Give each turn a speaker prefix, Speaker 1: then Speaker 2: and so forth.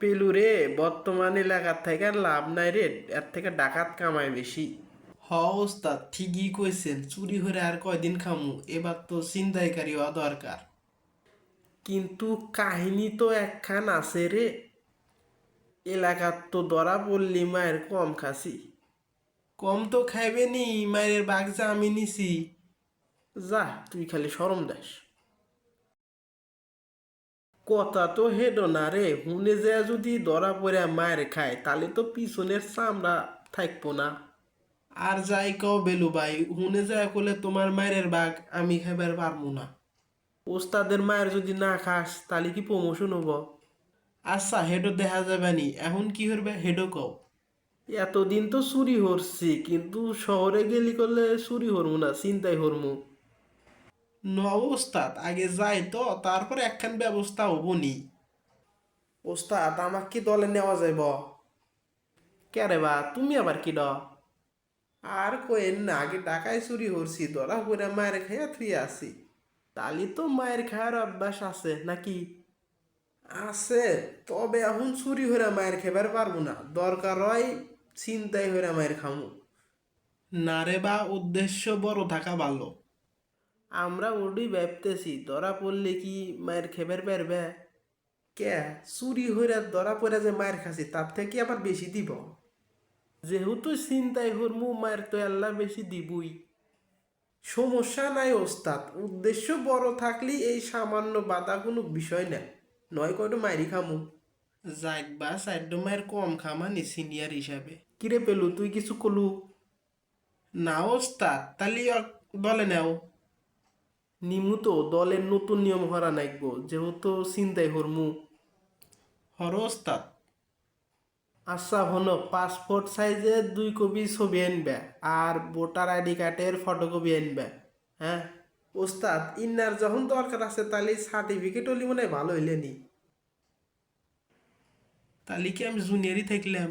Speaker 1: পেলুরে বর্তমান এলাকার থেকে লাভ নাই রে এর থেকে ডাকাত কামায় বেশি। হ ওস্তাদ ঠিকই কইছেন চুরি হরে আর কয়দিন খামু এবার তো চিন্তাইকারী হওয়া দরকার। কিন্তু কাহিনী তো একখান আছে রে। এলাকার তো ধরা পড়লি মায়ের কম খাসি। কম তো খাইবে নি মায়ের যা আমি নিছি। যা তুই খালি সরম দাস। কথা তো হেডো না রে হুনে যে যদি ধরা পড়ে মায়ের খায় তাহলে তো পিছনের চামড়া থাকব না। আর যাই কও বেলু ভাই হুনে যায় করলে তোমার মায়ের বাঘ আমি খাইবার পারব না। ওস্তাদের মায়ের যদি না খাস তাহলে কি প্রমোশন হব? আচ্ছা হেডো দেখা যাবে নি। এখন কি করবে হেডো কও। এতদিন তো চুরি হরছি কিন্তু শহরে গেলি করলে চুরি হরমু না চিন্তাই হরমু ন ওস্তাদ আগে যাই তো তারপর একখান ব্যবস্থা হব নি। ওস্তাদ আমাকে কি দলে নেওয়া যাইব? কে রে বা তুমি আবার কি ড? আর কইন না আগে টাকায় চুরি হরছি ধরা করে মায়ের খাইয়া থুয়ে আসি তালি তো মায়ের খাওয়ার অভ্যাস আছে নাকি? আছে তবে এখন চুরি হইরা মায়ের খেবার পারব না। দরকার হয় চিন্তাই হইরা মায়ের খামু। না রে বা উদ্দেশ্য বড় থাকা ভালো। আমরা ওডি ভাবতেছি ধরা পড়লে কি মায়ের খেবার পারবে কে? চুরি হইরা ধরা পড়ে যে মায়ের খাসি, তার থেকে আবার বেশি দিব। যেহেতু চিন্তাই হরমু, মায়ের তো আল্লাহ বেশি দিবই। সমস্যা নাই ওস্তাদ, উদ্দেশ্য বড় থাকলে এই সামান্য বাধা কোনো বিষয় না নয় কয়টো মাইরি খামু? যাক বা সাইড মায়ের কম খামানি সিনিয়র হিসাবে। কিরে পেলু, তুই কিছু কলু? না ওস্তাদ, তাহলে দলে নেও। নিমু তো দলের নতুন নিয়ম হরা নাইব যেহেতু চিন্তাই হরমু। হর ওস্তাদ। আচ্ছা হনো পাসপোর্ট সাইজের দুই কপি ছবি আনবে আর ভোটার আইডি কার্ডের ফটোকপি আনবে হ্যাঁ? ওস্তাদ ইন্নার যখন দরকার আছে তাহলে সার্টিফিকেট হলি মনে হয় ভালো হইলে নি তাহলে কি আমি জুনিয়রই থাকলাম?